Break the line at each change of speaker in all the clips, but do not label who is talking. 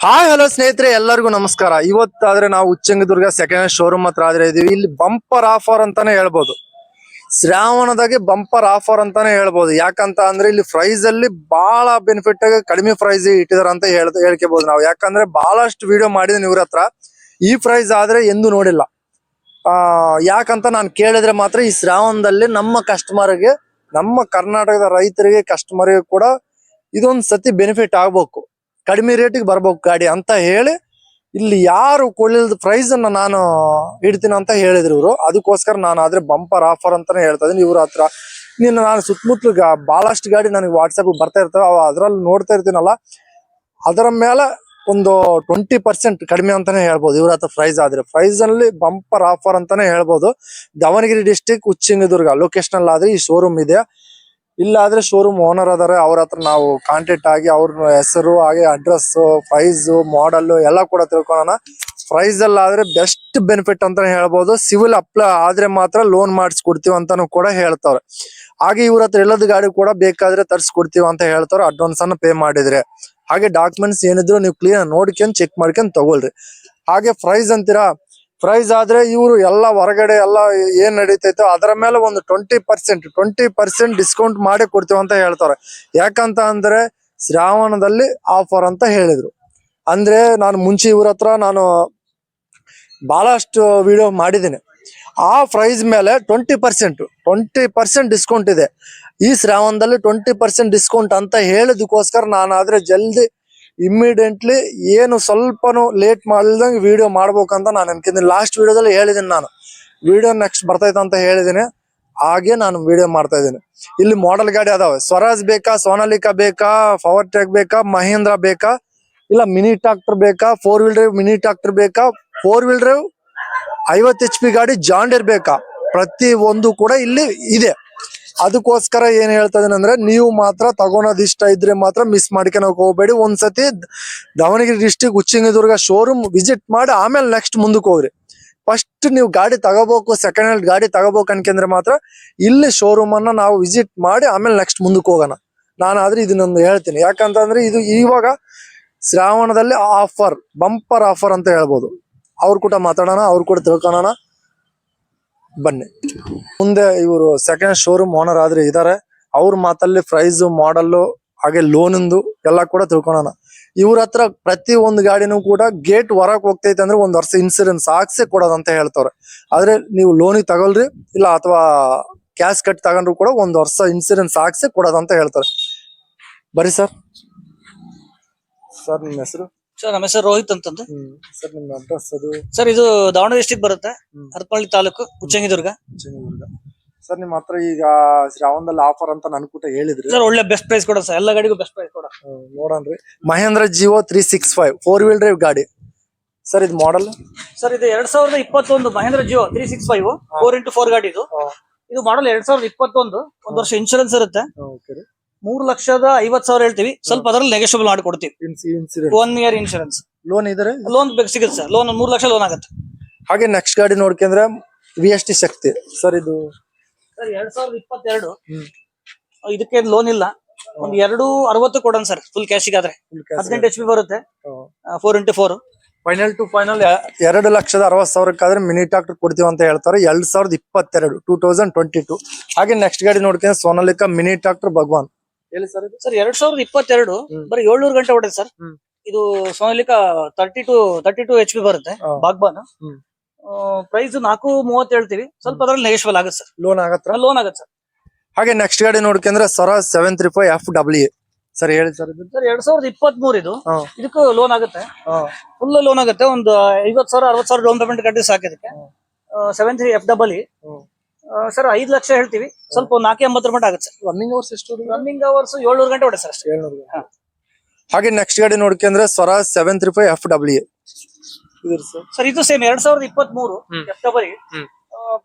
Hi hello ಸ್ನೇಹಿತರೆ, ಎಲ್ಲರಿಗೂ ನಮಸ್ಕಾರ. ಇವತ್ತಾದ್ರೆ ನಾವು ಉಚ್ಚಂಗದುರ್ಗ ಸೆಕೆಂಡ್ ಶೋರೂಮ್ ಹತ್ರ ಆದ್ರೆ ಇದೀವಿ. ಇಲ್ಲಿ ಬಂಪರ್ ಆಫರ್ ಅಂತಾನೆ ಹೇಳ್ಬೋದು. ಶ್ರಾವಣದಾಗೆ ಬಂಪರ್ ಆಫರ್ ಅಂತಾನೆ ಹೇಳ್ಬೋದು. ಯಾಕಂತ ಅಂದ್ರೆ ಇಲ್ಲಿ ಪ್ರೈಸ್ ಅಲ್ಲಿ ಬಹಳ ಬೆನಿಫಿಟ್ ಕಡಿಮೆ ಪ್ರೈಸ್ ಇಟ್ಟಿದಾರ ಅಂತ ಹೇಳ್ ಹೇಳ್ಕೋಬಹುದು ನಾವು. ಯಾಕಂದ್ರೆ ಬಹಳಷ್ಟು ವಿಡಿಯೋ ಮಾಡಿದೀನಿ ಇವ್ರ ಹತ್ರ. ಈ ಪ್ರೈಸ್ ಆದ್ರೆ ಎಂದು ನೋಡಿಲ್ಲ. ಆ, ಯಾಕಂತ ನಾನು ಕೇಳಿದ್ರೆ ಮಾತ್ರ ಈ ಶ್ರಾವಣದಲ್ಲಿ ನಮ್ಮ ಕಸ್ಟಮರ್ಗೆ ನಮ್ಮ ಕರ್ನಾಟಕದ ರೈತರಿಗೆ ಕಸ್ಟಮರ್ಗೆ ಕೂಡ ಇದೊಂದ್ ಸತಿ ಬೆನಿಫಿಟ್ ಆಗ್ಬೇಕು. ಕಡಿಮೆ ರೇಟಿಗೆ ಬರ್ಬೇಕು ಗಾಡಿ ಅಂತ ಹೇಳಿ ಇಲ್ಲಿ ಯಾರು ಕೊಳ್ಳಿಲ್ದ ಪ್ರೈಸ್ ಅನ್ನ ನಾನು ಇಡ್ತೀನಿ ಅಂತ ಹೇಳಿದ್ರು ಇವರು. ಅದಕ್ಕೋಸ್ಕರ ನಾನು ಆದ್ರೆ ಬಂಪರ್ ಆಫರ್ ಅಂತಾನೆ ಹೇಳ್ತಾ ಇದೀನಿ ಇವ್ರ ಹತ್ರ ನೀನು ನಾನು ಸುತ್ತಮುತ್ತಲು ಬಹಳಷ್ಟು ಗಾಡಿ ನನಗೆ ವಾಟ್ಸಪ್ ಬರ್ತಾ ಇರ್ತವೆ. ಅದರಲ್ಲಿ ನೋಡ್ತಾ ಇರ್ತೀನಲ್ಲ, ಅದರ ಮೇಲೆ ಒಂದು ಟ್ವೆಂಟಿ ಪರ್ಸೆಂಟ್ ಕಡಿಮೆ ಅಂತಾನೆ ಹೇಳ್ಬೋದು. ಇವ್ರ ಹತ್ರ ಪ್ರೈಸ್ ಆದ್ರೆ ಪ್ರೈಸ್ ಅಲ್ಲಿ ಬಂಪರ್ ಆಫರ್ ಅಂತಾನೆ ಹೇಳ್ಬೋದು. ದಾವಣಗೆರೆ ಡಿಸ್ಟಿಕ್ ಉಚ್ಚಿಂಗದುರ್ಗ ಲೊಕೇಶನ್ ಆದ್ರೆ ಈ ಶೋರೂಮ್ ಇದೆ. ಇಲ್ಲ ಆದ್ರೆ ಶೋರೂಮ್ ಓನರ್ ಅದಾರೆ, ಅವ್ರ ಹತ್ರ ನಾವು ಕಾಂಟ್ಯಾಕ್ಟ್ ಆಗಿ ಅವ್ರ ಹೆಸರು, ಹಾಗೆ ಅಡ್ರೆಸ್ ಪ್ರೈಸ್ ಮಾಡಲ್ ಎಲ್ಲ ಕೂಡ ತಿಳ್ಕೊಳ್ಳೋಣ ಪ್ರೈಸ್ ಆದ್ರೆ ಬೆಸ್ಟ್ ಬೆನಿಫಿಟ್ ಅಂತ ಹೇಳ್ಬೋದು. ಸಿವಿಲ್ ಅಪ್ಲೈ ಆದ್ರೆ ಮಾತ್ರ ಲೋನ್ ಮಾಡಿಸ್ಕೊಡ್ತೀವಿ ಅಂತಾನು ಕೂಡ ಹೇಳ್ತಾರೆ. ಹಾಗೆ ಇವ್ರ ಹತ್ರ ಎಲ್ಲದ ಗಾಡಿ ಕೂಡ ಬೇಕಾದ್ರೆ ತರ್ಸ್ಕೊಡ್ತೀವಿ ಅಂತ ಹೇಳ್ತಾರೆ. ಅಡ್ವಾನ್ಸ್ ಅನ್ನ ಪೇ ಮಾಡಿದ್ರೆ. ಹಾಗೆ ಡಾಕ್ಯುಮೆಂಟ್ಸ್ ಏನಿದ್ರು ನೀವು ಕ್ಲಿಯರ್ ನೋಡ್ಕೊಂಡು ಚೆಕ್ ಮಾಡ್ಕೊಂಡ್ ತಗೊಳ್ರಿ. ಹಾಗೆ ಪ್ರೈಸ್ ಅಂತೀರಾ ಪ್ರೈಸ್ ಆದ್ರೆ ಇವರು ಎಲ್ಲ ಹೊರಗಡೆ ಎಲ್ಲ ಏನ್ ನಡೀತೈತೋ ಅದರ ಮೇಲೆ ಒಂದು twenty percent twenty percent discount ಮಾಡಿ ಕೊಡ್ತೀವಿ ಅಂತ ಹೇಳ್ತಾರೆ. ಯಾಕಂತ ಅಂದ್ರೆ ಶ್ರಾವಣದಲ್ಲಿ ಆಫರ್ ಅಂತ ಹೇಳಿದ್ರು. ಅಂದ್ರೆ ನಾನು ಮುಂಚೆ ಇವ್ರ ಹತ್ರ ನಾನು ಬಹಳಷ್ಟು ವಿಡಿಯೋ ಮಾಡಿದ್ದೀನಿ. ಆ ಪ್ರೈಸ್ ಮೇಲೆ twenty percent twenty percent discount ಇದೆ. ಈ ಶ್ರಾವಣದಲ್ಲಿ ಟ್ವೆಂಟಿ ಪರ್ಸೆಂಟ್ ಡಿಸ್ಕೌಂಟ್ ಅಂತ ಹೇಳಿದಕ್ಕೋಸ್ಕರ ನಾನು ಆದ್ರೆ ಜಲ್ದಿ ಇಮ್ಮಿಡಿಯೇಟ್ಲಿ ಏನು ಸ್ವಲ್ಪನು ಲೇಟ್ ಮಾಡ್ದಂಗೆ ವಿಡಿಯೋ ಮಾಡ್ಬೇಕಂತ ನಾನು ಅನ್ಕಿದ್ದೀನಿ ಲಾಸ್ಟ್ ವಿಡಿಯೋದಲ್ಲಿ ಹೇಳಿದ್ದೀನಿ ನಾನು. ವಿಡಿಯೋ ನೆಕ್ಸ್ಟ್ ಬರ್ತೈತೆ ಅಂತ ಹೇಳಿದ್ದೀನಿ. ಹಾಗೆ ನಾನು ವಿಡಿಯೋ ಮಾಡ್ತಾ ಇದ್ದೀನಿ. ಇಲ್ಲಿ ಮಾಡೆಲ್ ಗಾಡಿ ಅದಾವೆ. ಸ್ವರಾಜ್ ಬೇಕಾ, ಸೋನಾಲಿಕಾ ಬೇಕಾ ಪವರ್ ಟ್ರ್ಯಾಕ್ ಬೇಕಾ, ಮಹೇಂದ್ರ ಬೇಕಾ, ಇಲ್ಲ ಮಿನಿ ಟ್ರಾಕ್ಟರ್ ಬೇಕಾ four wheel drive mini tractor ಬೇಕಾ ಫೋರ್ ವೀಲ್ ಡ್ರೈವ್ ಐವತ್ತು ಎಚ್ ಪಿ ಗಾಡಿ ಜಾಂಡಿರ್ ಬೇಕಾ? ಪ್ರತಿ ಒಂದು ಕೂಡ ಇಲ್ಲಿ ಇದೆ. ಅದಕ್ಕೋಸ್ಕರ ಏನ್ ಹೇಳ್ತಾ ಇದೀನಿ ಅಂದ್ರೆ ನೀವು ಮಾತ್ರ ತಗೊಳೋದ್ ಇಷ್ಟ ಇದ್ರೆ ಮಾತ್ರ ಮಿಸ್ ಮಾಡ್ಕೊಳಕ್ ಹೋಗ್ಬೇಡಿ. ಒಂದ್ಸತಿ Davanagere district Uchangidurga showroom visit ಮಾಡಿ ಆಮೇಲೆ ನೆಕ್ಸ್ಟ್ ಮುಂದಕ್ಕೆ ಹೋಗ್ರಿ. ಫಸ್ಟ್ ನೀವು ಗಾಡಿ ತಗೋಬೇಕು ಸೆಕೆಂಡ್ ಹ್ಯಾಂಡ್ ಗಾಡಿ ತಗೋಬೇಕು ಅನ್ಕಂದ್ರೆ ಮಾತ್ರ ಇಲ್ಲಿ ಶೋರೂಮ್ ಅನ್ನ ನಾವು ವಿಸಿಟ್ ಮಾಡಿ ಆಮೇಲೆ ನೆಕ್ಸ್ಟ್ ಮುಂದಕ್ಕೆ ಹೋಗೋಣ. ನಾನಾದ್ರೆ ಇದನ್ನೊಂದು ಹೇಳ್ತೀನಿ. ಯಾಕಂತಂದ್ರೆ ಇದು ಇವಾಗ ಶ್ರಾವಣದಲ್ಲಿ ಆಫರ್ ಬಂಪರ್ ಆಫರ್ ಅಂತ ಹೇಳ್ಬೋದು. ಅವ್ರ ಕೂಡ ಮಾತಾಡೋಣ, ಅವ್ರ ಕೂಡ ತಿಳ್ಕೊಳ್ಳೋಣ ಬನ್ನಿ. ಮುಂದೆ ಇವರು ಸೆಕೆಂಡ್ ಶೋರೂಮ್ ಓನರ್ ಆದ್ರೆ ಇದಾರೆ. ಅವ್ರ ಮಾತಲ್ಲಿ ಪ್ರೈಸ್ ಮಾಡಲ್ಲು ಹಾಗೆ ಲೋನಿಂದು ಎಲ್ಲ ಕೂಡ ತಿಳ್ಕೊಳೋಣ. ಇವ್ರ ಹತ್ರ ಪ್ರತಿ ಒಂದು ಗಾಡಿನೂ ಕೂಡ ಗೇಟ್ ಹೊರಗೆ ಹೋಗ್ತೈತೆ ಅಂದ್ರೆ ಒಂದ್ ವರ್ಷ ಇನ್ಸೂರೆನ್ಸ್ ಹಾಕ್ಸಿ ಕೊಡೋದಂತ ಹೇಳ್ತಾರೆ ಆದ್ರೆ ನೀವು ಲೋನಿಗೆ ತಗೊಳ್ರಿ, ಇಲ್ಲ ಅಥವಾ ಕ್ಯಾಶ್ ಕಟ್ ತಗೊಂಡ್ರು ಕೂಡ ಒಂದ್ ವರ್ಷ ಇನ್ಸೂರೆನ್ಸ್ ಹಾಕ್ಸಿ ಕೊಡೋದಂತ ಹೇಳ್ತಾರೆ ಬರೀ ಸರ್ ಸರ್ ನಿಮ್ಮ ಹೆಸರು?
ಸರ್ ನಮ್ಮ ಹೆಸರು ರೋಹಿತ್ ಅಂತಂದು.
ಹ್ಮ್ ಸರ್ ನಿಮ್ಮ ಅಡ್ರೆಸ್ ಅದು?
ಸರ್ ಇದು ದಾವಣಗೆರೆ ಡಿಸ್ಟಿಕ್ ಬರುತ್ತೆ.
ಹ್ಮ್.
ಹರಪಳ್ಳಿ ತಾಲೂಕು ಉಚ್ಚಂಗಿದುರ್ಗ.
ಚಿನ್ನದುರ್ಗ ಸರ್ ನಿಮ್ಮ ಹತ್ರ ಈಗ ಶ್ರಾವಣದಲ್ಲಿ ಆಫರ್ ಅಂತ ನನ್ ಕೂಡ ಹೇಳಿದ್ರಿ.
ಸರ್ ಒಳ್ಳೆ ಬೆಸ್ಟ್ ಪ್ರೈಸ್ ಕೊಡ ಸರ್. ಎಲ್ಲ ಗಾಡಿಗೂ ಬೆಸ್ಟ್ ಪ್ರೈಸ್ ಕೊಡ
ನೋಡೋಣ ನೋಡನ್ರಿ Mahindra Jivo three six five four wheel drive ಗಾಡಿ. ಸರ್ ಇದು ಮಾಡಲ್
ಸರ್ ಇದು ಎರಡ್ ಸಾವಿರದ ಇಪ್ಪತ್ತೊಂದು Mahindra Jivo three six five four into four ಗಾಡಿ ಇದು. ಇದು ಮಾಡಲ್ ಎರಡ್ ಸಾವಿರದ ಇಪ್ಪತ್ತೊಂದು. ಒಂದ್ ವರ್ಷ ಇನ್ಶೂರೆನ್ಸ್ ಇರುತ್ತೆ. ಮೂರು ಲಕ್ಷದ ಐವತ್ ಸಾವಿರ ಹೇಳ್ತೀವಿ. ಸ್ವಲ್ಪ ಅದರಲ್ಲಿ ನೆಗೆಷಿಬಲ್ ಮಾಡಿ ಕೊಡ್ತೀವಿ. ಒನ್ ಇಯರ್ ಇನ್ಶೂರೆನ್ಸ್
ಲೋನ್ ಇದ್ರೆ?
ಲೋನ್ ಬೇಕು ಸಿಗುತ್ತೆ ಸರ್. ಲೋನ್ ಮೂರ್ ಲಕ್ಷ ಲೋನ್ ಆಗುತ್ತೆ.
ಹಾಗೆ ನೆಕ್ಸ್ಟ್ ಗಾಡಿ ನೋಡ್ಕೊಂಡ್ರೆ V S T Shakti. Sir ಇದು?
ಸರ್ ಎರಡ್ ಸಾವಿರದ ಇಪ್ಪತ್ತೆರಡು. ಇದಕ್ಕೆ ಲೋನ್ ಇಲ್ಲ. ಒಂದ್ ಎರಡು ಅರವತ್ತು ಕೊಡೋಣ ಸರ್ ಫುಲ್ ಕ್ಯಾಶ್ ಆದ್ರೆ ಹದಿನೆಂಟು ಎಚ್ ಪಿ ಬರುತ್ತೆ. Four into four
final to final ಎರಡು ಲಕ್ಷದ ಅರವತ್ತು ಸಾವಿರಕ್ಕಾದ್ರೆ ಮಿನಿ ಟ್ರಾಕ್ಟರ್ ಕೊಡ್ತೀವಿ ಅಂತ ಹೇಳ್ತಾರೆ. ಎರಡ್ ಸಾವಿರದ ಇಪ್ಪತ್ತೆರಡು ಟೂ ತೌಸಂಡ್ ಟ್ವೆಂಟಿ ಟೂ ಹಾಗೆ ನೆಕ್ಸ್ಟ್ ಗಾಡಿ ನೋಡ್ಕೊಂಡ್ರೆ Sonalika mini tractor Baagban sir ಇದು?
ಸರ್ ಎರಡ್ ಸಾವಿರದ ಇಪ್ಪತ್ತೆರಡು ಬರೀ ಏಳ್ನೂರು ಗಂಟೆ ಹೊಡೆದ ಸರ್. ಇದು Sonalika thirty two thirty two H P ಬರುತ್ತೆ. ಬಾಗ್ಬಾನ್. ಪ್ರೈಸ್ ನಾಲ್ಕು ಮೂವತ್ತು ಹೇಳ್ತೀವಿ. ಸ್ವಲ್ಪ ಅದ್ರಲ್ಲಿ ನೆಗೆಶ್ವಲ್ ಆಗುತ್ತೆ ಸರ್.
ಲೋನ್ ಆಗತ್ತೆ?
ಲೋನ್ ಆಗತ್ತೆ ಸರ್.
ಹಾಗೆ ನೆಕ್ಸ್ಟ್ ಗಾಡಿ ನೋಡ್ಕೊಂಡ್ರೆ ಸರ seven three five F W sir ಹೇಳಿ ಸರ್ ಇದು.
ಸರ್ ಎರಡ್ ಸಾವಿರದ ಇಪ್ಪತ್ತ್ ಮೂರು ಇದು ಇದಕ್ಕೂ ಲೋನ್ ಆಗುತ್ತೆ. ಫುಲ್ ಲೋನ್ ಆಗುತ್ತೆ. ಒಂದು ಐವತ್ ಸಾವಿರ ಅರವತ್ ಸಾವಿರ ಡೌನ್ ಪೇಮೆಂಟ್ ಕಟ್ಟಿ ಸಾಕಿದಕ್ಕೆ seven three F double. Sir ಐದು ಲಕ್ಷ ಹೇಳ್ತೀವಿ. ಸ್ವಲ್ಪ ನಾಲ್ಕು ಎಂಬತ್ತರ ಮಟ್ಟ ಆಗುತ್ತೆ ಸರ್.
ರನ್ನಿಂಗ್ ಅವರ್ಸ್ ಎಷ್ಟು
ರನ್ನಿಂಗ್ ಅವರ್ಸ್ ಏಳ್ನೂರು ಗಂಟೆ ಹೊಡೆ ಸರ್ ಅಷ್ಟೇ. ಹಾ.
ಹಾಗೆ ನೆಕ್ಸ್ಟ್ ಗಾಡಿ ನೋಡ್ಕೊಂಡ್ರೆ Swaraj seven three five F W sir.
Sir ಇದು ಸೇಮ್ ಎರಡ್ ಸಾವಿರದ ಇಪ್ಪತ್ತ್ ಮೂರು. ಎಫ್ ಡಬಲ್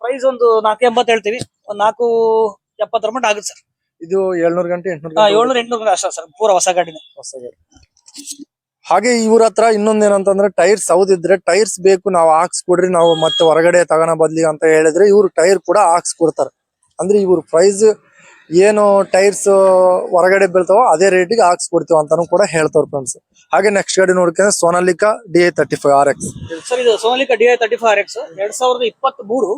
ಪ್ರೈಸ್ ಒಂದು ನಾಲ್ಕು ಎಂಬತ್ತು ಹೇಳ್ತೀವಿ. ಒಂದು ನಾಲ್ಕು ಎಪ್ಪತ್ತರ ಮಟ್ಟ ಆಗುತ್ತೆ ಸರ್.
ಇದು ಏಳ್ನೂರು ಗಂಟೆ ಎಂಟ್ನೂರು
ಏಳ್ನೂರ ಎಂಟ್ನೂರು ಅಷ್ಟೇ ಸರ್. ಪೂರ ಹೊಸ ಗಾಡಿನೇ.
ಹೊಸ ಗಾಡಿ. ಹಾಗೆ ಇವ್ರ ಹತ್ರ ಇನ್ನೊಂದ್ ಏನಂತಂದ್ರೆ ಟೈರ್ಸ್ ಹೌದಿದ್ರೆ ಟೈರ್ಸ್ ಬೇಕು ನಾವು ಹಾಕ್ಸ್ಕೊಡ್ರಿ ನಾವು ಮತ್ತೆ ಹೊರಗಡೆ ತಗೋಣ ಬದ್ಲಿ ಅಂತ ಹೇಳಿದ್ರೆ ಇವ್ರು ಟೈರ್ ಕೂಡ ಹಾಕ್ಸ್ಕೊಡ್ತಾರೆ. ಅಂದ್ರೆ ಇವ್ರ ಪ್ರೈಸ್ ಏನು ಟೈರ್ಸ್ ಹೊರಗಡೆ ಬೀಳ್ತಾವೋ ಅದೇ ರೇಟಿಗೆ ಹಾಕ್ಸ್ಕೊಡ್ತೀವಿ ಅಂತಾನು ಕೂಡ ಹೇಳ್ತಾವ್ರ ಫ್ರೆಂಡ್ಸ್ ಹಾಗೆ ನೆಕ್ಸ್ಟ್ ಗಾಡಿ ನೋಡ್ಕೊಂಡ್ರೆ Sonalika D I thirty five R X
sir ಇದು Sonalika D I thirty five R X ಎರಡ್ ಸಾವಿರದ ಇಪ್ಪತ್ತ್ ಮೂರು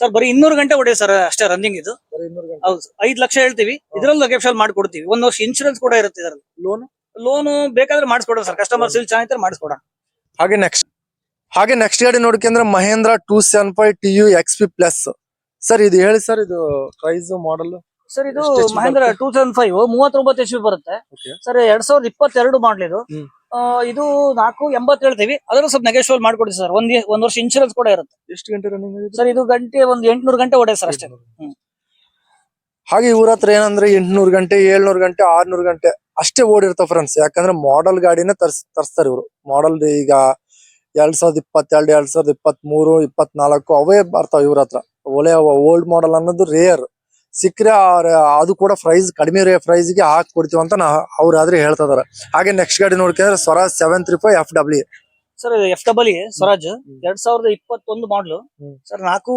ಸರ್ ಬರೀ ಇನ್ನೂರು ಗಂಟೆ ಹೊಡೆ ಸರ್ ಅಷ್ಟೇ ರನ್ನಿಂಗ್ ಇದು. ಹೌದು. ಐದು ಲಕ್ಷ ಹೇಳ್ತೀವಿ. ಇದ್ರಲ್ಲಿ ಲಗೇಜ್ ಮಾಡ್ಕೊಡ್ತೀವಿ. ಒಂದ್ ವರ್ಷ ಇನ್ಶೂರೆನ್ಸ್ ಕೂಡ ಇರುತ್ತೆ ಇದರಲ್ಲಿ.
ಲೋನ್
ಲೋನ್ ಬೇಕಾದ್ರೆ ಮಾಡಿಸ್ಕೊಡೋಣ ಸರ್ ಕಸ್ಟಮರ್ ಇಲ್ಲಿ ಚೆನ್ನಾಗಿ ಮಾಡಿಸ್ಕೊಡೋಣ.
ಹಾಗೆ ನೆಕ್ಸ್ಟ್ ಹಾಗೆ ನೆಕ್ಸ್ಟ್ ಗಾಡಿ ನೋಡ್ಕೊಂಡ್ರೆ Mahindra two seven five T U X P plus sir ಇದು ಹೇಳಿ ಸರ್ ಇದು ಪ್ರೈಸ್ ಮಾಡಲ್
ಸರ್ ಇದು ಮಹೇಂದ್ರ ಟೂ ತೌಸಂಡ್ ಫೈವ್ ಮೂವತ್ತೊಂಬತ್ತು ಎಚ್ ಬರುತ್ತೆ. ಸರ್ ಎರಡ್ ಸಾವಿರದ ಇಪ್ಪತ್ತೆರಡು ಮಾಡ್ಲಿ ಇದು. ಇದು ನಾಲ್ಕು ಎಂಬತ್ತು ಹೇಳ್ತೀವಿ. ಅದನ್ನು ಸ್ವಲ್ಪ ನೆಗೆಶ್ವಲ್ ಮಾಡ್ಕೊಡಿ ಸರ್ ಒಂದ್ ಒಂದ್ ವರ್ಷ ಇನ್ಶೂರೆನ್ಸ್ ಕೂಡ ಇರುತ್ತೆ.
ಎಷ್ಟು ಗಂಟೆ ರನ್ನಿಂಗ್
ಸರ್ ಇದು ಗಂಟೆ ಒಂದ್ ಎಂಟ್ನೂರು ಗಂಟೆ ಹೊಡೆ ಸರ್ ಅಷ್ಟೇ.
ಹಾಗೆ ಇವ್ರ ಹತ್ರ ಏನಂದ್ರೆ ಎಂಟ್ನೂರು ಗಂಟೆ, ಏಳ್ನೂರು ಗಂಟೆ, ಆರ್ನೂರು ಗಂಟೆ ಅಷ್ಟೇ ಓಡಿರ್ತಾವ ಫ್ರೆಂಡ್ಸ್ ಯಾಕಂದ್ರೆ ಮಾಡೆಲ್ ಗಾಡಿನ ತರ್ಸ್, ತರ್ಸ್ತಾರೆ ಇವರು. ಮಾಡೆಲ್ ಈಗ ಎರಡ್ ಸಾವಿರದ ಇಪ್ಪತ್ತೆರಡು, ಎರಡ್ ಸಾವಿರದ ಇಪ್ಪತ್ಮೂರು, ಇಪ್ಪತ್ನಾಲ್ಕು ಅವೇ ಬರ್ತಾವ ಇವ್ರ ಹತ್ರ. ಒಳ್ಳೆ ಓಲ್ಡ್ ಮಾಡೆಲ್ ಅನ್ನೋದು ರೇರ್ ಸಿಕ್ಕರೆ ಅದು ಕೂಡ ಪ್ರೈಸ್ ಕಡಿಮೆ ರೇ ಪ್ರೈಸ್ಗೆ ಹಾಕಿ ಕೊಡ್ತೀವಿ ಅಂತ ನಾ ಅವ್ರಾದ್ರೆ ಹೇಳ್ತಾ ಇದಾರೆ. ಹಾಗೆ ನೆಕ್ಸ್ಟ್ ಗಾಡಿ ನೋಡ್ಕೊಂಡ್ರೆ Swaraj seven three five F W
sir F double E Swaraj. ಎರಡ್ ಸಾವಿರದ ಇಪ್ಪತ್ತೊಂದು ಮಾಡ್ಲು ಸರ್ ನಾಲ್ಕು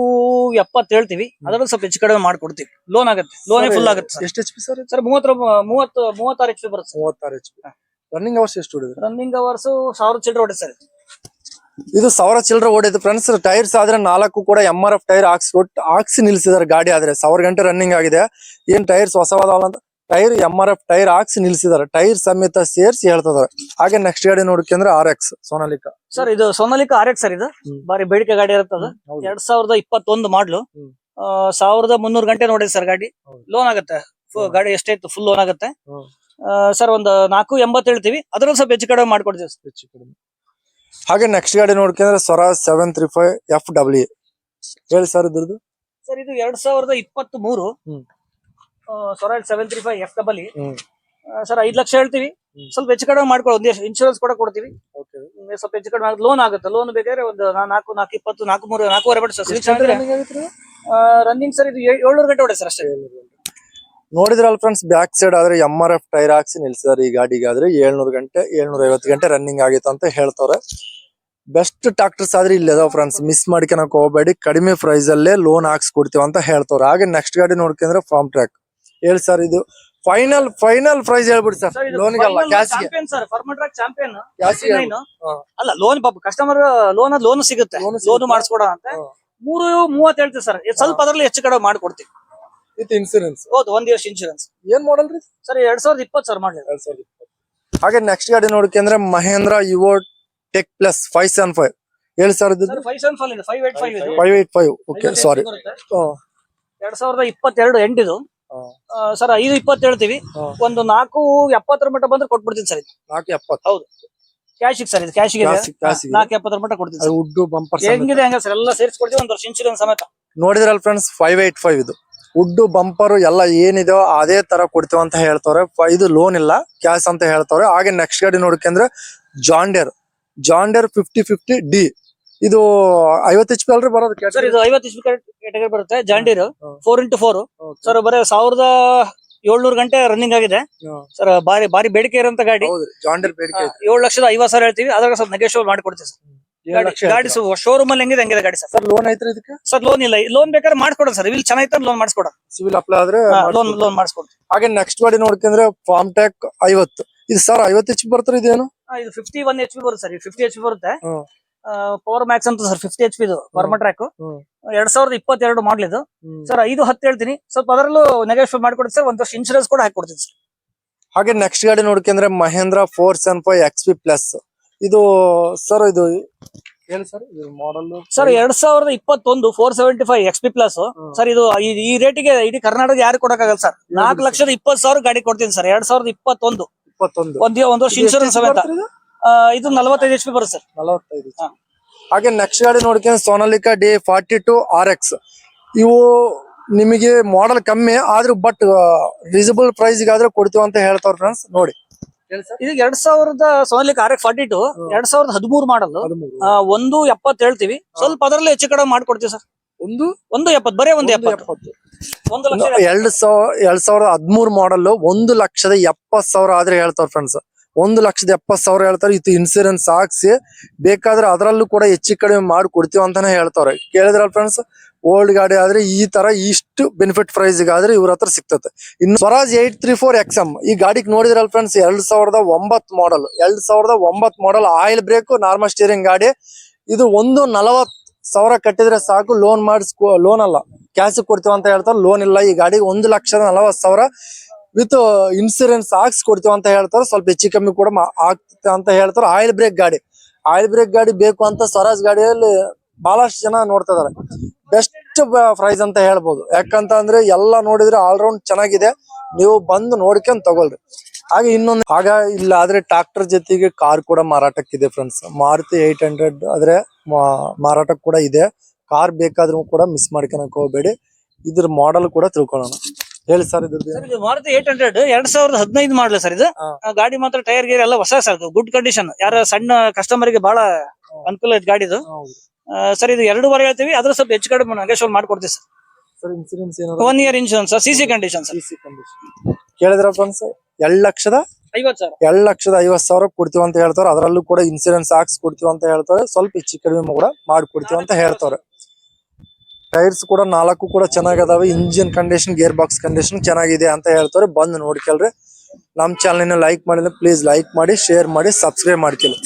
ಎಪ್ಪತ್ ಹೇಳ್ತೀವಿ. ಅದರಲ್ಲಿ ಸ್ವಲ್ಪ ಹೆಚ್ಚು ಕಡಿಮೆ ಮಾಡ್ಕೊಡ್ತೀವಿ. ಲೋನ್ ಆಗುತ್ತೆ. ಲೋನ್ ಫುಲ್ ಆಗುತ್ತೆ
ಎಷ್ಟು ಎಚ್ ಪಿ ಸರ್
ಸರ್ ಮೂವತ್ತರ ಮೂವತ್ತು ಮೂವತ್ತಾರು ಎಚ್ ಪಿ ಬರುತ್ತೆ
ಮೂವತ್ತಾರು ಎಚ್ ಪಿ ರನ್ನಿಂಗ್ ಅವರ್ಸ್ ಎಷ್ಟು ಹೊಡಿದ್ರು
ರನ್ನಿಂಗ್ ಅವರ್ಸ್ ಸಾವಿರ ಚಿಲ್ಲರೆ ಹೊಡೆ ಸರ್
ಇದು. ಸಾವಿರ ಚಿಲ್ಲರೆ ಓಡಿದೆ ಫ್ರೆಂಡ್ಸ್ ಟೈರ್ಸ್ ಆದ್ರೆ ನಾಲ್ಕು ಕೂಡ ಎಂ ಆರ್ ಎಫ್ ಟೈರ್ ಹಾಕ್ಸ್ಕೊಟ್ಟು ಹಾಕ್ಸಿ ನಿಲ್ಸಿದಾರೆ ಗಾಡಿ ಆದ್ರೆ. ಸಾವಿರ ಗಂಟೆ ರನ್ನಿಂಗ್ ಆಗಿದೆ. ಏನ್ ಟೈರ್ಸ್ ಹೊಸವಾದವಲ್ಲ ಅಂತ? Tyre M R F tyre ಹಾಕ್ಸಿ ನಿಲ್ಸಿದಾರೆ. ಟೈರ್ ಸಮೇತ ಸೇರ್ಸಿ ಹೇಳ್ತದಾರೆ ಹಾಗೆ ನೆಕ್ಸ್ಟ್ ಗಾಡಿ ನೋಡ್ಕೊಂಡ್ರೆ ಆರ್ ಎಕ್ಸ್ ಸೋನಾಲಿಕ.
ಸರ್ ಇದು ಸೋನಾಲಿಕ ಆರ್ ಎಕ್ಸ್ ಸರ್ ಇದು? ಬಾರಿ ಬೇಡಿಕೆ ಗಾಡಿ ಇರುತ್ತದ. ಎರಡ್ ಸಾವಿರದ ಇಪ್ಪತ್ತೊಂದು ಮಾಡ್ಲು. ಸಾವಿರದ ಮುನ್ನೂರು ಗಂಟೆ ನೋಡಿ ಸರ್ ಗಾಡಿ. ಲೋನ್ ಆಗುತ್ತೆ. ಗಾಡಿ ಎಷ್ಟೇ ಇತ್ತು ಫುಲ್ ಲೋನ್ ಆಗುತ್ತೆ ಸರ್ ಒಂದು ನಾಲ್ಕು ಎಂಬತ್ತು ಹೇಳ್ತೀವಿ. ಅದ್ರಲ್ಲಿ ಸ್ವಲ್ಪ ಹೆಚ್ಚು ಕಡಿಮೆ ಮಾಡ್ಕೊಡ್ತೀವಿ ಸರ್
ಹೆಚ್ಚು ಕಡಿಮೆ. ಹಾಗೆ ನೆಕ್ಸ್ಟ್ ಗಾಡಿ ನೋಡ್ಕೊಂಡ್ರೆ Swaraj seven three five F W ಹೇಳಿ ಸರ್ ಇದ್ರದ್ದು.
ಸರ್ ಇದು ಎರಡ್ ಸಾವಿರದ ಇಪ್ಪತ್ತ್ ಮೂರು Swaraj seven three five F double sir ಐದ್ ಲಕ್ಷ ಹೇಳ್ತೀವಿ. ಸ್ವಲ್ಪ ಹೆಚ್ಚು ಕಡಿಮೆ ಮಾಡ್ಕೊಳ್ಳಿ ಒಂದು ಇನ್ಶೂರೆನ್ಸ್ ಕೂಡ ಕೊಡ್ತೀವಿ. ಸ್ವಲ್ಪ ಹೆಚ್ಚು ಕಡಿಮೆ ಲೋನ್ ಆಗುತ್ತೆ. ಲೋನ್ ಬೇಕಾದ್ರೆ ಒಂದು ನಾಲ್ಕು ನಾಲ್ಕು ಇಪ್ಪತ್ತು ನಾಲ್ಕು ಮೂರು ನಾಲ್ಕೂವರೆ ಬಿಟ್ಟು ಸರ್. ರನ್ನಿಂಗ್ ಸರ್ ಇದು ಏಳ್ನೂರು ಗಂಟೆ ಹೊಡೆ ಸರ್ ಅಷ್ಟೇ.
ನೋಡಿದ್ರಲ್ಲ ಫ್ರೆಂಡ್ಸ್ ಬ್ಯಾಕ್ ಸೈಡ್ ಆದ್ರೆ ಎಂ ಆರ್ ಎಫ್ ಟೈರ್ ಹಾಕ್ಸಿ ನಿಲ್ಸಿದಾರೆ ಈ ಗಾಡಿಗೆ ಆದ್ರೆ ಏಳ್ನೂರು ಗಂಟೆ ಏಳ್ನೂರ ಐವತ್ತು ಗಂಟೆ ರನ್ನಿಂಗ್ ಆಗಿತ್ತು ಅಂತ ಹೇಳ್ತಾರೆ ಬೆಸ್ಟ್ ಟ್ರಾಕ್ಟರ್ಸ್ ಆದ್ರೆ ಇಲ್ಲಿ ಅದಾವ ಫ್ರೆಂಡ್ಸ್ ಮಿಸ್ ಮಾಡ್ಕೊಳಕ್ ಹೋಗಬೇಡಿ. ಕಡಿಮೆ ಪ್ರೈಸ್ ಅಲ್ಲೇ ಲೋನ್ ಹಾಕ್ಸ್ಕೊಡ್ತೀವಿ ಅಂತ ಹೇಳ್ತಾರೆ ಹಾಗೆ ನೆಕ್ಸ್ಟ್ ಗಾಡಿ ನೋಡ್ಕೊಂಡ್ರೆ ಫಾರ್ಮ್ ಟ್ರ್ಯಾಕ್ ಹೇಳಿ ಸರ್ ಇದು ಫೈನಲ್ ಫೈನಲ್ ಪ್ರೈಸ್ ಹೇಳ್ಬಿಡಿ ಸರ್
ಲೋನ್ ಇದು ಚಾಂಪಿಯನ್ ಸರ್ ಫರ್ಮಟ್ರಾಕ್ ಚಾಂಪಿಯನ್. ಅಲ್ಲ ಲೋನ್ ಪಾಪ ಕಸ್ಟಮರ್ ಲೋನ್ ಲೋನ್ ಸಿಗುತ್ತೆ. ಲೋನ್. ಮಾಡಿಸ್ಕೊಡ ಅಂತ. ಮೂರು ಮೂವತ್ತು ಹೇಳ್ತೀವಿ ಸರ್ ಸ್ವಲ್ಪ ಅದರಲ್ಲಿ ಹೆಚ್ಚು ಕಡೆ ಮಾಡ್ಕೊಡ್ತೀವಿ.
ವಿತ್ ಇನ್ಸೂರೆನ್ಸ್
ಹೌದು ಒಂದ್ ವರ್ಷ ಇನ್ಶೂರೆನ್ಸ್
ಏನ್ ಮಾಡಲ್ ರೀ?
ಸರ್ ಎರಡ್ ಸಾವಿರದ ಇಪ್ಪತ್ತು ಸರ್ ಮಾಡ್ಲಿ
ಎರಡ್ ಸಾವಿರದ. ಹಾಗೆ ನೆಕ್ಸ್ಟ್ ಗಾಡಿ ನೋಡ್ಕೊಂಡ್ರೆ Mahindra Yuvo tech plus five seven five ಹೇಳಿ ಸರ್ ಇದು
ಫೈವ್ ಸೆವೆನ್ ಫೈವ್ ಇದೆ. ಫೈವ್ ಏಟ್ ಫೈವ್ ಇದು
five eight five okay sorry
ಎರಡ್ ಸಾವಿರದ ಇಪ್ಪತ್ತೆರಡು ಎಂಟಿದು ಸರ್ ಐದು ಇಪ್ಪತ್ತು ಹೇಳ್ತೀವಿ. ಒಂದು ನಾಲ್ಕು ಎಪ್ಪತ್ತರ ಮಟ್ಟ ಬಂದ್ರೆ ಕೊಟ್ಬಿಡ್ತೀನಿ ಸರ್
ನಾಲ್ಕು ಎಪ್ಪತ್ತು.
ಹೌದು. ಕ್ಯಾಶ್ ಸರ್ ಇದು ಕ್ಯಾಶ್ ನಾಲ್ಕು ಎಪ್ಪತ್ತರ ಮಟ್ಟ ಕೊಡ್ತೀನಿ
ಉಡ್ಡು ಬಂಪರ್
ಹೆಂಗಿದೆ ಹೆಂಗ ಸರ್ ಎಲ್ಲ ಸೇರಿಸ್ಕೊಡ್ತೀವಿ ಒಂದು ವರ್ಷ ಇನ್ಶೂರೆನ್ಸ್ ಸಮೇತ.
ನೋಡಿದ್ರಲ್ಲ ಫ್ರೆಂಡ್ಸ್ ಫೈವ್ ಏಟ್ ಫೈವ್ ಇದು. ಉಡ್ಡು ಬಂಪರ್ ಎಲ್ಲ ಏನಿದೆಯೋ ಅದೇ ತರ ಕೊಡ್ತೀವಿ ಅಂತ ಹೇಳ್ತಾವ್ರೆ. ಇದು ಲೋನ್ ಇಲ್ಲ ಕ್ಯಾಶ್ ಅಂತ ಹೇಳ್ತಾವ್ರೆ. ಹಾಗೆ ನೆಕ್ಸ್ಟ್ ಗಾಡಿ ನೋಡ್ಕೊಂಡ್ರೆ John Deere John Deere fifty fifty D ಇದು ಐವತ್ತು ಎಚ್ ಪಿ ಅಲ್ರಿ ಬರೋದು
ಸರ್ ಇದು ಐವತ್ತು ಇಸ್ಪಿ ಕ್ಯಾಟಗರಿ ಬರುತ್ತೆ. John Deere. Four into four sir ಬರೀ ಸಾವಿರದ ಏಳ್ನೂರು ಗಂಟೆ ರನ್ನಿಂಗ್ ಆಗಿದೆ. ಸರ್ ಬಾರಿ ಬಾರಿ ಬೇಡಿಕೆ ಇರುವಂತ ಗಾಡಿ.
ಜಾಂಡೀರ್ ಬೇಡಿಕೆ.
ಏಳು ಲಕ್ಷದ ಐವತ್ತು ಸಾವಿರ ಹೇಳ್ತೀವಿ. ಅದ್ರಾಗ ಸ್ವಲ್ಪ ನೆಗೆಶ್ವಲ್ ಮಾಡ್ಕೊಡ್ತೀವಿ ಸರ್ ಗಾಡಿ ಶೋರೂಮ್ ಅಲ್ಲಿ ಹೆಂಗಿದೆ ಹಂಗಿದೆ ಗಾಡಿ ಸರ್
ಲೋನ್ ಐತ್ರಿ ಇದಕ್ಕೆ?
ಸರ್ ಲೋನ್ ಇಲ್ಲ. ಲೋನ್ ಬೇಕಾದ್ರೆ ಮಾಡ್ಕೊಡೋಣ ಸರ್ ಇಲ್ಲಿ ಚೆನ್ನಾಗಿತ್ತು ಲೋನ್ ಮಾಡಿಸ್ಕೊಡ
ಸಿವಿಲ್ ಅಪ್ಲೈ ಆದ್ರೆ
ಲೋನ್ ಲೋನ್ ಮಾಡಿಸ್ಕೊಡ್ತೀವಿ.
ಹಾಗೆ ನೆಕ್ಸ್ಟ್ ಗಾಡಿ ನೋಡ್ಕಂದ್ರೆ ಫಾರ್ಮ್ ಟ್ಯಾಕ್ ಐವತ್ತು. ಇದು ಸರ್ ಐವತ್ತು ಎಚ್ ಪಿ ಬರ್ತಾರೆ ಇದೇನು?
ಇದು ಫಿಫ್ಟಿ ಒನ್ ಎಚ್ ಪಿ ಬರುತ್ತೆ ಸರ್ ಫಿಫ್ಟಿ ಎಚ್ ಪಿ ಬರುತ್ತೆ. ಪವರ್ ಮ್ಯಾಕ್ಸ್ ಅಂತ ಸರ್ ಫಿಫ್ಟಿ ಎಚ್ ಪಿ ಇದು ಪರ್ಮ ಟ್ರ್ಯಾಕ್. ಎರಡ್ ಸಾವಿರದ ಇಪ್ಪತ್ತೆರಡು ಮಾಡ್ಲಿ ಇದು. ಸರ್ ಐದು ಹತ್ತು ಹೇಳ್ತೀನಿ. ಸ್ವಲ್ಪ ಅದರಲ್ಲೂ ನೆಗೆಟಿವ್ ಮಾಡ್ಕೊಡ್ತೀನಿ ಸರ್ ಒಂದು ವರ್ಷ ಇನ್ಶೂರೆನ್ಸ್ ಕೂಡ ಹಾಕೊಡ್ತೀನಿ ಸರ್
ಹಾಗೆ ನೆಕ್ಸ್ಟ್ ಗಾಡಿ ನೋಡ್ಕೊಂಡ್ರೆ Mahindra four seven five X P plus ಇದು ಸರ್ ಇದು ಹೇಳಿ ಸರ್ ಇದು ಮಾಡಲ್
ಸರ್ ಎರಡ್ ಸಾವಿರದ ಇಪ್ಪತ್ತೊಂದು four seventy five X P plus sir ಇದು ಈ- ರೇಟಿಗೆ ಇಡೀ ಕರ್ನಾಟಕ ಯಾರು ಕೊಡಕ್ಕಾಗಲ್ಲ ಸರ್ ನಾಲ್ಕು ಲಕ್ಷದ ಇಪ್ಪತ್ತು ಸಾವಿರ ಗಾಡಿ ಕೊಡ್ತೀನಿ ಸರ್ ಎರಡ್ ಸಾವಿರದ ಇಪ್ಪತ್ತೊಂದು.
ಇಪ್ಪತ್ತೊಂದು.
ಒಂದ್ ಒಂದ್ ವರ್ಷ ಇನ್ಶೂರೆನ್ಸ್ ಸಮೇತ. ಇದು ನಲವತ್ತೈದು ಎಚ್ ಪಿ ಬರುತ್ತೆ ಸರ್.
ನಲವತ್ತೈದು
ಹಾ.
ಹಾಗೆ ನೆಕ್ಸ್ಟ್ ಗಾಡಿ ನೋಡ್ಕೊಂಡ್ರೆ Sonalika D forty two R X ಇವು ನಿಮಗೆ ಮಾಡೆಲ್ ಕಮ್ಮಿ ಆದ್ರೂ ಬಟ್ ರೀಸನಬಲ್ ಪ್ರೈಸ್ ಆದ್ರೆ ಕೊಡ್ತೀವಿ ಅಂತ ಹೇಳ್ತಾವ್ರ ಫ್ರೆಂಡ್ಸ್ ನೋಡಿ.
ಇದು ಎರಡ್ ಸಾವಿರದ Sonalika R X forty two ಎರಡ್ ಸಾವಿರದ ಹದಿಮೂರು ಮಾಡಲ್ ಒಂದು ಎಪ್ಪತ್ತು ಹೇಳ್ತೀವಿ. ಸ್ವಲ್ಪ ಅದರಲ್ಲಿ ಹೆಚ್ಚು ಕಡೆ ಮಾಡ್ಕೊಡ್ತೀವಿ ಸರ್.
ಒಂದು?
ಒಂದು ಎಪ್ಪತ್ತು ಬರೇ ಒಂದು ಎಪ್ಪತ್ತು.
ಎಪ್ಪತ್ತು.
ಒಂದು ಲಕ್ಷ
ಎರಡ್ ಸಾವಿರ ಎರಡ್ ಸಾವಿರದ ಹದಿಮೂರು ಮಾಡಲ್ ಒಂದು ಲಕ್ಷದ ಎಪ್ಪತ್ತು ಸಾವಿರ ಆದ್ರೆ ಹೇಳ್ತಾರ ಫ್ರೆಂಡ್ಸ್ ಒಂದು ಲಕ್ಷದ ಎಪ್ಪತ್ತು ಸಾವಿರ ಹೇಳ್ತಾರೆ. ಇದು ಇನ್ಸೂರೆನ್ಸ್ ಹಾಕ್ಸಿ ಬೇಕಾದ್ರೆ ಅದರಲ್ಲೂ ಕೂಡ ಹೆಚ್ಚು ಕಡಿಮೆ ಮಾಡಿ ಕೊಡ್ತೀವಿ ಅಂತಾನೆ ಹೇಳ್ತಾರೆ. ಕೇಳಿದ್ರಲ್ಲ ಫ್ರೆಂಡ್ಸ್ ಓಲ್ಡ್ ಗಾಡಿ ಆದ್ರೆ ಈ ತರ ಇಷ್ಟು ಬೆನಿಫಿಟ್ ಪ್ರೈಸ್ ಆದ್ರೆ ಇವ್ರ ಹತ್ರ ಸಿಗ್ತದೆ ಇನ್ನು Swaraj eight three four X M ಈ ಗಾಡಿಗೆ ನೋಡಿದ್ರಲ್ಲ ಫ್ರೆಂಡ್ಸ್ ಎರಡ್ ಸಾವಿರದ ಒಂಬತ್ ಮಾಡಲ್ ಎರಡ್ ಸಾವಿರದ ಒಂಬತ್ model oil brake normal steering ಗಾಡಿ. ಇದು ಒಂದು ನಲವತ್ ಸಾವಿರ ಕಟ್ಟಿದ್ರೆ ಸಾಕು. ಲೋನ್ ಮಾಡಿಸ್ಕೊ ಲೋನ್ ಅಲ್ಲ. ಕ್ಯಾಶ್ ಕೊಡ್ತೀವಿ ಅಂತ ಹೇಳ್ತಾರೆ. ಲೋನ್ ಇಲ್ಲ. ಈ ಗಾಡಿಗೆ ಒಂದು ಲಕ್ಷದ ನಲವತ್ ಸಾವಿರ ವಿತ್ ಇನ್ಸೂರೆನ್ಸ್ ಕೊಡ್ತೀವಿ ಅಂತ ಹೇಳ್ತಾರೆ. ಸ್ವಲ್ಪ ಹೆಚ್ಚು ಕಮ್ಮಿ ಕೂಡ ಆಗ್ತದೆ ಅಂತ ಹೇಳ್ತಾರೆ. ಆಯಿಲ್ ಬ್ರೇಕ್ ಗಾಡಿ. ಆಯಿಲ್ ಬ್ರೇಕ್ ಗಾಡಿ ಬೇಕು ಅಂತ ಸ್ವರಾಜ್ ಗಾಡಿಯಲ್ಲಿ ಬಹಳಷ್ಟು ಜನ ನೋಡ್ತಾ ಇದಾರೆ ಬೆಸ್ಟ್ ಪ್ರೈಸ್ ಅಂತ ಹೇಳ್ಬೋದು. ಯಾಕಂತ ಅಂದ್ರೆ ಎಲ್ಲ ನೋಡಿದ್ರೆ ಆಲ್ರೌಂಡ್ ಚೆನ್ನಾಗಿದೆ. ನೀವು ಬಂದು ನೋಡ್ಕೊಂಡ್ ತಗೊಳ್ರಿ. ಹಾಗೆ ಇನ್ನೊಂದು ಆಗ ಇಲ್ಲ ಆದ್ರೆ ಟ್ರಾಕ್ಟರ್ ಜೊತೆಗೆ ಕಾರ್ ಕೂಡ ಮಾರಾಟಕ್ಕಿದೆ ಫ್ರೆಂಡ್ಸ್ ಮಾರುತಿ ಏಟ್ ಹಂಡ್ರೆಡ್ ಆದ್ರೆ ಮಾರಾಟ ಕೂಡ ಇದೆ. ಕಾರ್ ಬೇಕಾದ್ರೂ ಕೂಡ ಮಿಸ್ ಮಾಡ್ಕೊಳಕ್ ಹೋಗ್ಬೇಡಿ. ಇದ್ರ ಮಾಡೆಲ್ ಕೂಡ ತಿಳ್ಕೊಳ್ಳೋಣ. ಹೇಳಿ ಸರ್ ಇದ್ರದ್ದು
ಸರ್ ಇದು ಮಾರುತಿ ಏಟ್ ಹಂಡ್ರೆಡ್ ಎರಡ್ ಸಾವಿರದ ಹದಿನೈದು ಮಾಡಲ ಸರ್ ಇದು.
ಹಾ.
ಆ ಗಾಡಿ ಮಾತ್ರ ಟೈರ್ ಗೇರ್ ಎಲ್ಲ ಹೊಸ ಸರ್ ಗುಡ್ ಕಂಡೀಷನ್ ಯಾರ ಸಣ್ಣ ಕಸ್ಟಮರ್ಗೆ ಬಹಳ ಅನುಕೂಲ ಐತೆ ಗಾಡಿದು. ಸರ್ ಇದು ಎರಡೂವರೆ ಹೇಳ್ತೀವಿ ಅದ್ರ ಸ್ವಲ್ಪ ಹೆಚ್ಚು ಕಡಿಮೆ ನೆಗೋಷಿಯಲ್ ಮಾಡ್ಕೊಡ್ತೀವಿ ಸರ್.
ಸರ್ ಇನ್ಸೂರೆನ್ಸ್ ಏನಾದ್ರು?
One year insurance sir C C condition sir
C. ಕೇಳಿದ್ರ ಫ್ರೆಂಡ್ಸ್ ಎರಡ್ ಲಕ್ಷದ
ಐವತ್ತು ಸರ್
ಎರಡ್ ಲಕ್ಷದ ಐವತ್ ಸಾವಿರ ಕೊಡ್ತೀವಿ ಅಂತ ಹೇಳ್ತಾರೆ. ಅದರಲ್ಲೂ ಕೂಡ ಇನ್ಸೂರೆನ್ಸ್ ಹಾಕ್ಸ್ ಕೊಡ್ತೀವಿ ಅಂತ ಹೇಳ್ತಾರೆ. ಸ್ವಲ್ಪ ಹೆಚ್ಚು ಕಡಿಮೆ ಕೂಡ ಮಾಡ್ಕೊಡ್ತೀವಿ ಅಂತ ಹೇಳ್ತಾರೆ. ಟೈರ್ಸ್ ಕೂಡ ನಾಲ್ಕು ಕೂಡ ಚೆನ್ನಾಗದಾವೆ. Engine condition gear box condition ಚೆನ್ನಾಗಿದೆ ಅಂತ ಹೇಳ್ತಾರೆ. ಬಂದು ನೋಡ್ಕೊಳ್ರಿ ನಮ್ ಚಾನಲ್ ಲೈಕ್ ಮಾಡಿದ್ರೆ ಪ್ಲೀಸ್ ಲೈಕ್ ಮಾಡಿ ಶೇರ್ ಮಾಡಿ ಸಬ್ಸ್ಕ್ರೈಬ್ ಮಾಡ್ಕೊಳ್ಳಿ.